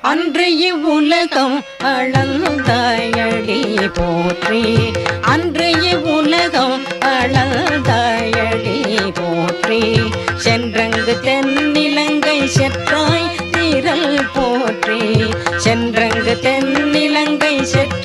அன்று இவ்வுலகம் அளந்தாயடி போற்றி. அன்று இவ்வுலகம் அளந்தாயடி போற்றி. சென்றங்கு தென்னிலங்கை செற்றாய் தீரல் போற்றி. சென்றங்கு தென்னிலங்கை செற்ற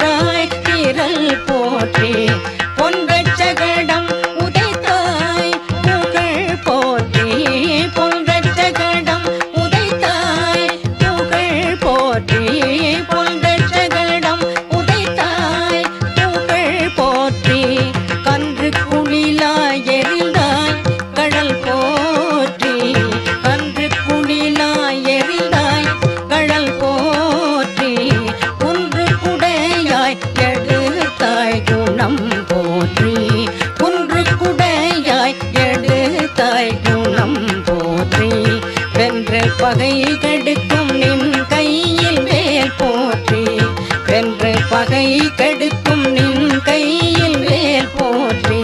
பகை கெடுக்கும் நின் கையில் வேல் போற்றி. வென்று பகை கெடுக்கும் நின் கையில் வேல் போற்றி.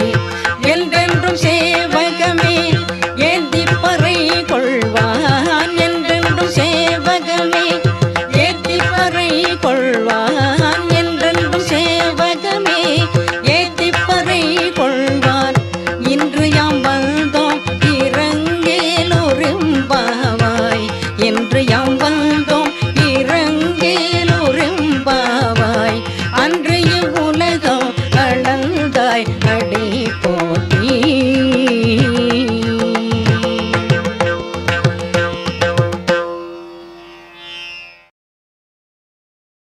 என்றென்றும் சேவகமே ஏந்திப்பறை கொள்வான். என்றென்றும் சேவகமே ஏந்திப்பறை கொள்வான். படி போ.